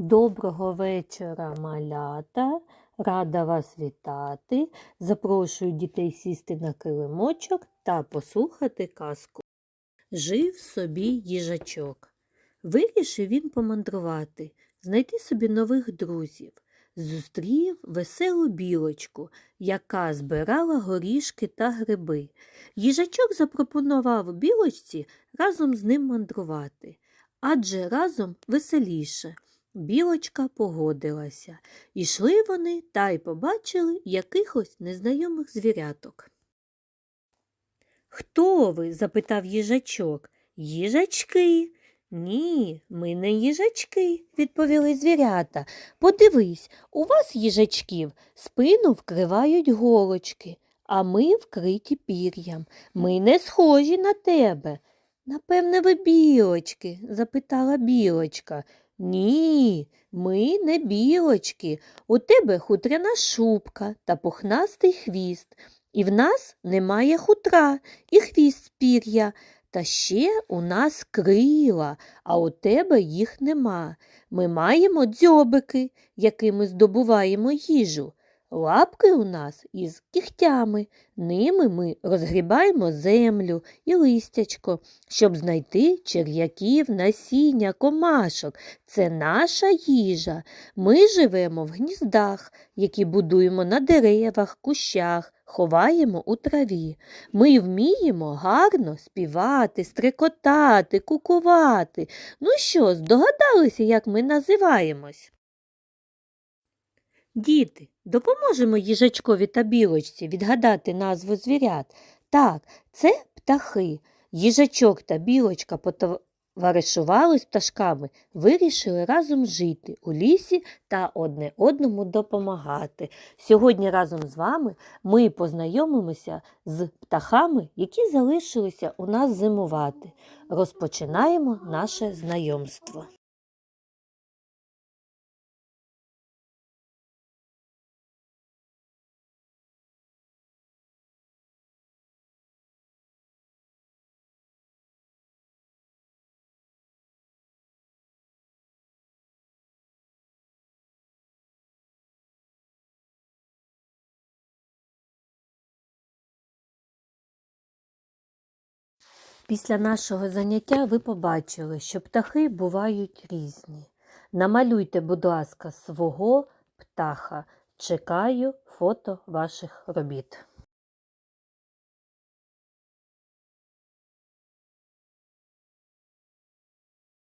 Доброго вечора, малята. Рада вас вітати. Запрошую дітей сісти на килимочок та послухати казку. Жив собі їжачок. Вирішив він помандрувати, знайти собі нових друзів. Зустрів веселу білочку, яка збирала горішки та гриби. Їжачок запропонував білочці разом з ним мандрувати, адже разом веселіше. Білочка погодилася. Ішли вони та й побачили якихось незнайомих звіряток. Хто ви? запитав їжачок. Їжачки. Ні, ми не їжачки, відповіли звірята. Подивись, у вас, їжачків, спину вкривають голочки, а ми вкриті пір'ям. Ми не схожі на тебе. Напевне, ви білочки? запитала білочка. Ні, ми не білочки. У тебе хутряна шубка та пухнастий хвіст. І в нас немає хутра і хвіст пір'я. Та ще у нас крила, а у тебе їх нема. Ми маємо дзьобики, якими здобуваємо їжу. Лапки у нас із кігтями. Ними ми розгрібаємо землю і листячко, щоб знайти черв'яків, насіння, комашок. Це наша їжа. Ми живемо в гніздах, які будуємо на деревах, кущах, ховаємо у траві. Ми вміємо гарно співати, стрекотати, кукувати. Ну що, здогадалися, як ми називаємось? Діти, допоможемо їжачкові та білочці відгадати назву звірят. Так, це птахи. Їжачок та білочка потоваришували з пташками, вирішили разом жити у лісі та одне одному допомагати. Сьогодні разом з вами ми познайомимося з птахами, які залишилися у нас зимувати. Розпочинаємо наше знайомство. Після нашого заняття ви побачили, що птахи бувають різні. Намалюйте, будь ласка, свого птаха. Чекаю фото ваших робіт.